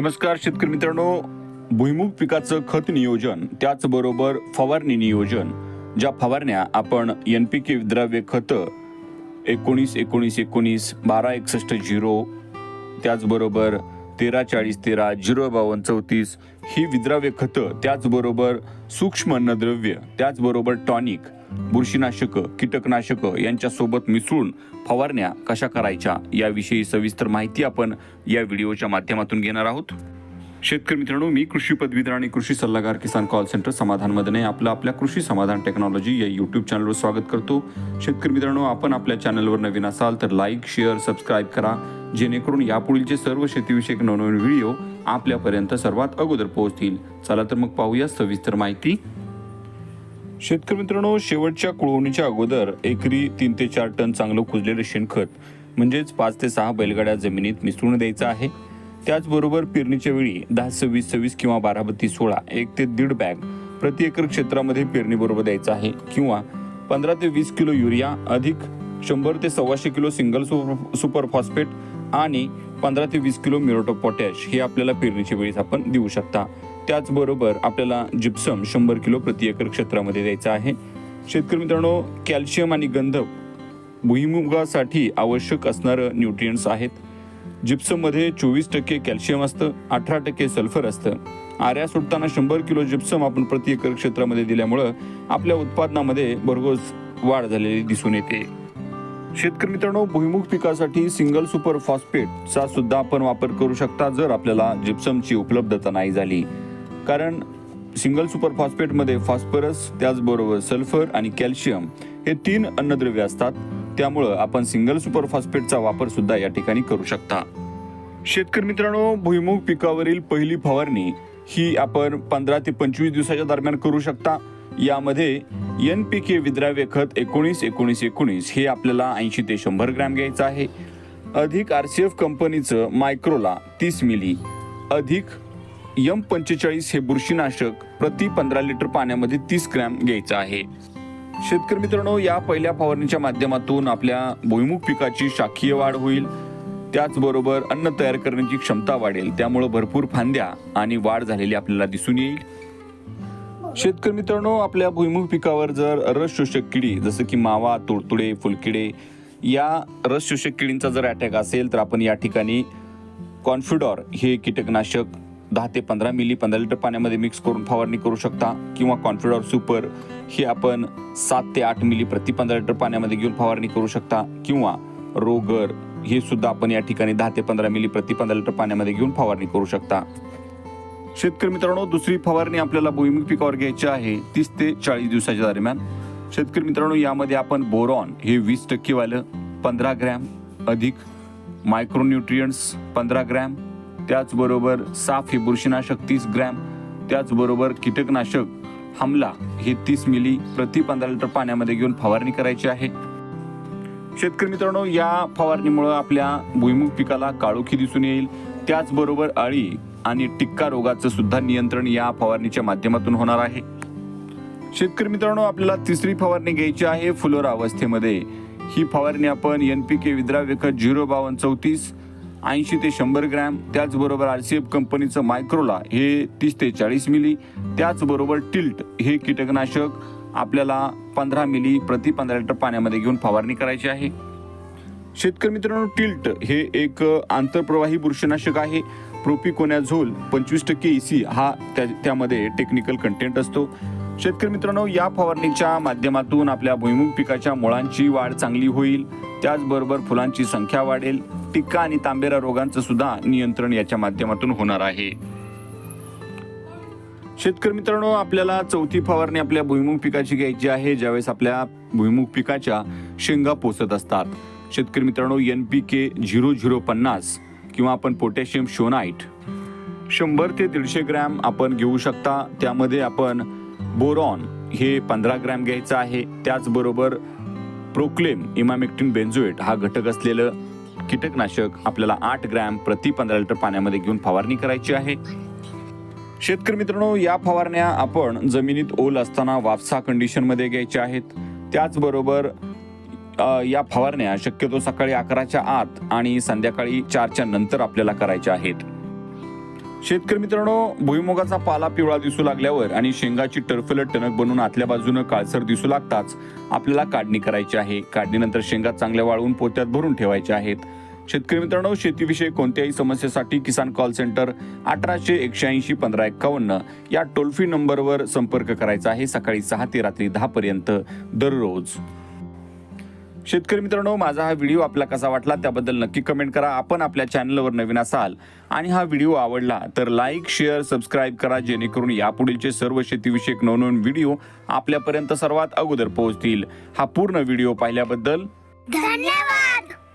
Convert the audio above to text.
नमस्कार शेतकरी मित्रांनो. भुईमुग पिकाचं खत नियोजन त्याचबरोबर फवारणी नियोजन ज्या फवारण्या आपण एन पी के विद्राव्य खत एकोणीस एकोणीस एकोणीस बारा एकसष्ट झिरो त्याचबरोबर तेरा चाळीस तेरा झिरो बावन्न चौतीस ही विद्राव्य खतं त्याचबरोबर सूक्ष्म अन्नद्रव्य त्याचबरोबर टॉनिक बुरशीनाशकं कीटकनाशकं यांच्यासोबत मिसळून फवारण्या कशा करायच्या याविषयी सविस्तर माहिती आपण या व्हिडिओच्या माध्यमातून घेणार आहोत. शेतकरी मित्रांनो मी कृषी पदवीधर आणि कृषी सल्लागार किसान कॉल सेंटर समाधान मदने आपलं आपल्या कृषी समाधान टेक्नॉलॉजी या यूट्यूब चॅनलवर स्वागत करतो. शेतकरी मित्रांनो आपण आपल्या चॅनलवर नवीन असाल तर लाईक शेअर सबस्क्राईब करा. जेणेकरून यापुढीलचे सर्व शेतीविषयक नवनवीन व्हिडिओ आपल्यापर्यंत सर्वात अगोदर पोहोचतील. चला तर मग पाहूया सविस्तर माहिती. शेतकरी मित्रांनो शेवटच्या कुळवणीच्या अगोदर एकरी तीन ते चार टन चांगलं कुजलेलं शेणखत म्हणजेच पाच ते सहा बैलगाड्या जमिनीत मिसळून द्यायचं आहे. त्याचबरोबर पेरणीच्या वेळी दहा सव्वीस सव्वीस किंवा बारा बत्तीस सोळा एक ते दीड बॅग प्रति एकर क्षेत्रामध्ये पेरणीबरोबर द्यायचं आहे. किंवा पंधरा ते वीस किलो युरिया अधिक शंभर ते सव्वाशे kilo single super super phosphate आणि पंधरा ते वीस किलो मिरोटो पोटॅश हे आपल्याला पेरणीच्या वेळेस आपण देऊ शकता. त्याचबरोबर आपल्याला जिप्सम शंभर किलो प्रति एकर क्षेत्रामध्ये द्यायचं आहे. शेतकरी मित्रांनो कॅल्शियम आणि गंधक भुईमुगासाठी आवश्यक असणारं न्यूट्रियंट्स आहेत. जिप्सममध्ये चोवीस टक्के कॅल्शियम असतं अठरा टक्के सल्फर असतं. आऱ्या सुटताना शंभर किलो जिप्सम आपण प्रति एकर क्षेत्रामध्ये दिल्यामुळं आपल्या उत्पादनामध्ये भरघोस वाढ झालेली दिसून येते. शेतकरी मित्रांनो भुईमुग पिकासाठी सिंगल सुपर फॉस्फेटचा सुद्धा आपण वापर करू शकता जर आपल्याला जिप्समची उपलब्धता नाही झाली. कारण सिंगल सुपर फॉस्फेटमध्ये फॉस्फरस त्याचबरोबर सल्फर आणि कॅल्शियम हे तीन अन्नद्रव्य असतात. त्यामुळं आपण सिंगल सुपर फॉस्फेटचा वापर सुद्धा या ठिकाणी करू शकता. शेतकरी मित्रांनो भुईमुग पिकावरील पहिली फवारणी ही आपण पंधरा ते पंचवीस दिवसाच्या दरम्यान करू शकता. यामध्ये एन पी के विद्राव्य खत एकोणीस एकोणीस एकोणीस हे आपल्याला ऐंशी ते शंभर ग्रॅम घ्यायचं आहे. अधिक आर सी एफ कंपनीचं मायक्रोला तीस मिली. अधिक यम पंचेचाळीस हे बुरशीनाशक प्रति पंधरा लिटर पाण्यामध्ये तीस ग्रॅम घ्यायचं आहे. शेतकरी मित्रांनो या पहिल्या फवारणीच्या माध्यमातून आपल्या भुईमुग पिकाची शाखीय वाढ होईल. त्याचबरोबर अन्न तयार करण्याची क्षमता वाढेल. त्यामुळं भरपूर फांद्या आणि वाढ झालेली आपल्याला दिसून येईल. शेतकरी मित्रांनो आपल्या भुईमुग पिकावर जर रस शोषक किडी जसं की मावा तुडतुडे फुलकिडे या रस शोषक किडींचा जर अटॅक असेल तर आपण या ठिकाणी कॉन्फिडॉर हे कीटकनाशक दहा ते पंधरा मिली पंधरा लिटर पाण्यामध्ये मिक्स करून फवारणी करू शकता. किंवा कॉन्फिडॉर सुपर हे आपण सात ते आठ मिली प्रति पंधरा लिटर पाण्यामध्ये घेऊन फवारणी करू शकता. किंवा रोगर हे सुद्धा आपण या ठिकाणी दहा ते पंधरा मिली प्रति पंधरा लिटर पाण्यामध्ये घेऊन फवारणी करू शकता. शेतकरी मित्रांनो दुसरी फवारणी आपल्याला भुईमुग पिकावर घ्यायची आहे. तीस ते चाळीस दिवसाच्या दरम्यान. शेतकरी मित्रांनो यामध्ये आपण बोरॉन हे वीस टक्केवालं पंधरा ग्रॅम अधिक मायक्रोन्यूट्रियंट्स पंधरा ग्रॅम त्याचबरोबर साफ हे बुरशीनाशक तीस ग्रॅम त्याचबरोबर कीटकनाशक हमला हे तीस मिली प्रति पंधरा लिटर पाण्यामध्ये घेऊन फवारणी करायची आहे. शेतकरी मित्रांनो या फवारणीमुळं आपल्या भुईमुग पिकाला काळोखी दिसून येईल. त्याचबरोबर अळी आणि टिक्का रोगाचं सुद्धा नियंत्रण या फवारणीच्या माध्यमातून होणार आहे. शेतकरी मित्रांनो आपल्याला तिसरी फवारणी घ्यायची आहे फुलोरा अवस्थेमध्ये. ही फवारणी आपण एन पी के विद्राव्य खत झिरो बावन्न चौतीस ऐंशी ते शंभर ग्रॅम त्याचबरोबर आर सी एफ कंपनीचं मायक्रोला हे तीस ते चाळीस मिली त्याचबरोबर टिल्ट हे कीटकनाशक आपल्याला पंधरा मिली प्रति पंधरा लिटर पाण्यामध्ये घेऊन फवारणी करायची आहे. शेतकरी मित्रांनो टिल्ट हे एक आंतरप्रवाही बुरशीनाशक आहे. प्रोपिकोनॅझोल पंचवीस टक्के इसी हा त्या त्यामध्ये टेक्निकल कंटेंट असतो. शेतकरी मित्रांनो या फवारणीच्या माध्यमातून आपल्या भुईमुग पिकाच्या मुळांची वाढ चांगली होईल. त्याचबरोबर फुलांची संख्या वाढेल. टिक्का आणि तांबेरा रोगांचं सुद्धा नियंत्रण याच्या माध्यमातून होणार आहे. शेतकरी मित्रांनो आपल्याला चौथी फवारणी आपल्या भुईमुग पिकाची घ्यायची आहे. ज्यावेळेस आपल्या भुईमुग पिकाच्या शेंगा पोसत असतात. शेतकरी मित्रांनो N P K zero zero पन्नास किंवा आपण पोटॅशियम शोनाईट शंभर ते दीडशे ग्रॅम आपण घेऊ शकता. त्यामध्ये आपण बोरॉन हे पंधरा ग्रॅम घ्यायचं आहे. त्याचबरोबर प्रोक्लेम इमामेक्टिन बेन्झोएट हा घटक असलेलं कीटकनाशक आपल्याला आठ ग्रॅम प्रति पंधरा लिटर पाण्यामध्ये घेऊन फवारणी करायची आहे. शेतकरी मित्रांनो या फवारण्या आपण जमिनीत ओल असताना वापसा कंडिशनमध्ये घ्यायच्या आहेत. त्याचबरोबर या फवारण्या शक्यतो सकाळी अकराच्या आत आणि संध्याकाळी चारच्या नंतर आपल्याला करायच्या आहेत. शेतकरी मित्रांनो भुईमुगाचा पाला पिवळा दिसू लागल्यावर आणि शेंगाची टरफलट टणक बनून आतल्या बाजूनं काळसर दिसू लागताच आपल्याला काढणी करायची आहे. काढणीनंतर शेंगा चांगल्या वाळवून पोत्यात भरून ठेवायच्या आहेत. शेतकरी मित्रांनो शेतीविषयी कोणत्याही समस्येसाठी किसान कॉल सेंटर अठराशे एकशे ऐंशी पंधरा एक्कावन्न या टोल फ्री नंबरवर संपर्क करायचा आहे सकाळी सहा ते रात्री दहा पर्यंत दररोज. शेतकरी मित्रांनो माझा हा व्हिडिओ आपला कसा वाटला त्याबद्दल नक्की कमेंट करा. आपण आपल्या चॅनलवर नवीन असाल आणि हा व्हिडिओ आवडला तर लाईक शेअर सबस्क्राईब करा जेणेकरून यापुढीलचे सर्व शेतीविषयक नवनवीन व्हिडिओ आपल्यापर्यंत सर्वात अगोदर पोहोचतील. हा पूर्ण व्हिडिओ पाहिल्याबद्दल धन्यवाद!